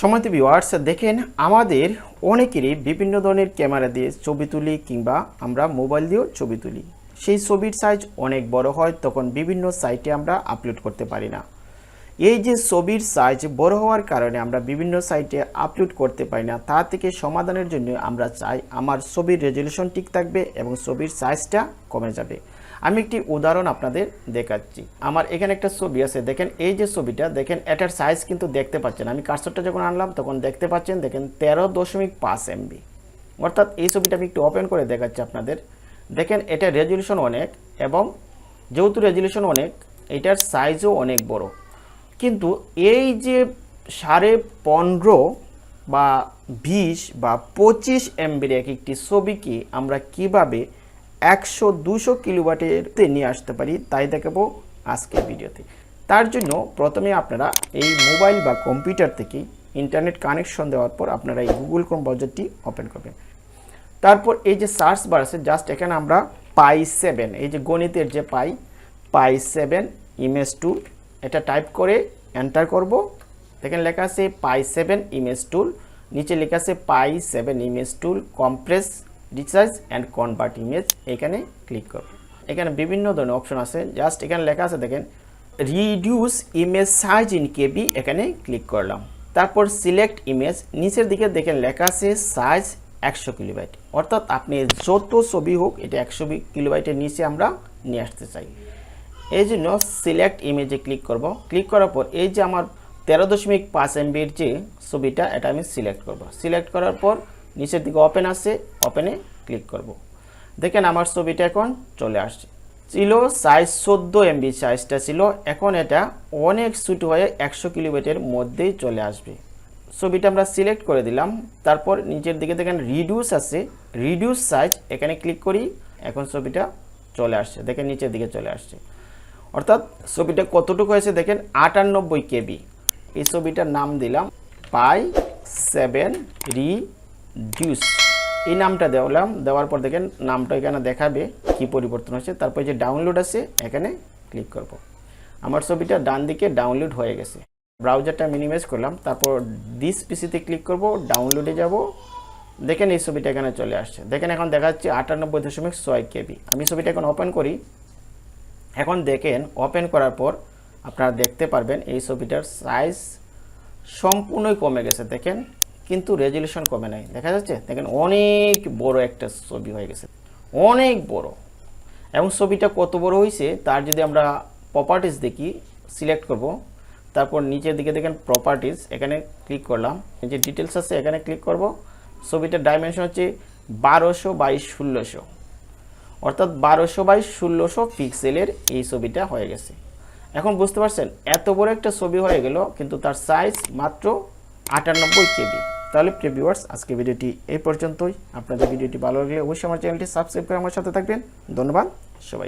সময়ত ভিউয়ার্স দেখেন আমাদের অনেকেরই বিভিন্ন ধরনের ক্যামেরা দিয়ে ছবি তুলি কিংবা আমরা মোবাইল দিয়েও ছবি তুলি। সেই ছবির সাইজ অনেক বড় হয়, তখন বিভিন্ন সাইটে আমরা আপলোড করতে পারি না। এই যে ছবির সাইজ বড় হওয়ার কারণে আমরা বিভিন্ন সাইটে আপলোড করতে পারি না, তা থেকে সমাধানের জন্য আমরা চাই আমার ছবির রেজলিউশন ঠিক থাকবে এবং ছবির সাইজটা কমে যাবে। আমি একটি উদাহরণ আপনাদের দেখাচ্ছি। আমার এখানে একটা ছবি আছে, দেখেন, এই যে ছবিটা, দেখেন, এটার সাইজ কিন্তু দেখতে পাচ্ছেন। আমি কার্সরটা যখন আনলাম, তখন দেখতে পাচ্ছেন, দেখেন, তেরো দশমিক পাঁচ এমবি অর্থাৎ এই ছবিটা আমি একটু ওপেন করে দেখাচ্ছি আপনাদের। দেখেন, এটা রেজলিউশন অনেক এবং যেহেতু রেজলিউশন অনেক, এটার সাইজও অনেক বড়। কিন্তু এই যে সাড়ে পনেরো বা বিশ বা পঁচিশ এমবির এক একটি ছবিকে আমরা কীভাবে একশো দুশো কিলোওয়াটেরতে নিয়ে আসতে পারি, তাই দেখাবো আজকের ভিডিওতে। তার জন্য প্রথমে আপনারা এই মোবাইল বা কম্পিউটার থেকে ইন্টারনেট কানেকশন দেওয়ার পর আপনারা এই গুগল ক্রোম ব্রাউজারটি ওপেন করবেন। তারপর এই যে সার্চ বার আছে, জাস্ট এখানে আমরা পাই সেভেন, এই যে গণিতের যে পাই পাই সেভেন, ইমেজ টুল, এটা টাইপ করে এন্টার করব। দেখেন লেখা আছে পাই সেভেন, ইমেজ টুল, নিচে লেখা আছে pi seven, image tool, compress recharge and convert image এখানে ক্লিক করব। এখানে বিভিন্ন ধরনের অপশন আছে। জাস্ট এখানে লেখা আছে, দেখেন reduce image size in KB এখানে ক্লিক করলাম। তারপর সিলেক্ট ইমেজ নিচের দিকে দেখেন লেখা আছে সাইজ একশো কিলোবাইট অর্থাৎ আপনি যত ছবি হোক, এটা একশো কিলোবাইটের নিচে আমরা নিয়ে আসতে চাই। এই জন্য সিলেক্ট ইমেজে ক্লিক করব। ক্লিক করার পর এই যে আমার তেরো দশমিক পাঁচ এমবির যে ছবিটা, এটা আমি সিলেক্ট করব। সিলেক্ট করার পর নিচের দিকে ওপেন আছে ওপেনে ক্লিক করব। দেখেন আমার ছবিটা এখন চলে আসছে। ছিল সাইজ চোদ্দ এমবি সাইজটা ছিল, এখন এটা অনেক ছোটো হয়ে একশো কিলোমিটারের মধ্যেই চলে আসবে। ছবিটা আমরা সিলেক্ট করে দিলাম, তারপর নিচের দিকে দেখেন রিডিউস আছে রিডিউস সাইজ এখানে ক্লিক করি, এখন ছবিটা চলে আসছে, দেখেন নিচের দিকে চলে আসছে। অর্থাৎ ছবিটা কতটুকু হয়েছে দেখেন, আটানব্বই কেবি। এই ছবিটার নাম দিলাম, পাই সেভেন রিডিউস এই নামটা দেওয়ালাম, দেওয়ার পর দেখেন নামটা এখানে দেখাবে কি পরিবর্তন হচ্ছে তারপর যে ডাউনলোড আছে, এখানে ক্লিক করব। আমার ছবিটা ডান দিকে ডাউনলোড হয়ে গেছে। ব্রাউজারটা মিনিমাইজ করলাম, তারপর দিস পিসিতে ক্লিক করব ডাউনলোডে যাব। দেখেন এই ছবিটা এখানে চলে আসছে। দেখেন এখন দেখা যাচ্ছে আটানব্বই দশমিক ছয় কেবি। আমি ছবিটা এখন ওপেন করি। এখন দেখেন ওপেন করার পর আপনারা দেখতে পারবেন এই ছবিটার সাইজ সম্পূর্ণই কমে গেছে। দেখেন কিন্তু রেজলিউশন কমে নাই। দেখা যাচ্ছে, দেখেন অনেক বড় একটা ছবি হয়ে গেছে। অনেক বড়। এবং ছবিটা কত বড় হয়েছে তার যদি আমরা প্রপার্টিস দেখি সিলেক্ট করব। তারপর নিচের দিকে দেখেন প্রপার্টিস এখানে ক্লিক করলাম। যে ডিটেলস আছে, এখানে ক্লিক করব। ছবিটার ডাইমেনশন হচ্ছে বারোশো বাইশ ষোলোশো। অর্থাৎ বারোশো বাই ষোলোশো পিক্সেলের এই ছবিটা হয়ে গেছে। এখন বুঝতে পারছেন, এত বড় একটা ছবি হয়ে গেল, কিন্তু তার সাইজ মাত্র আটানব্বই কেবি। তাহলে প্রিয় ভিউয়ার্স আজকে ভিডিওটি এই পর্যন্তই। আপনাদের ভিডিওটি ভালো লাগলে অবশ্যই আমার চ্যানেলটি সাবস্ক্রাইব করে আমার সাথে থাকবেন। ধন্যবাদ সবাই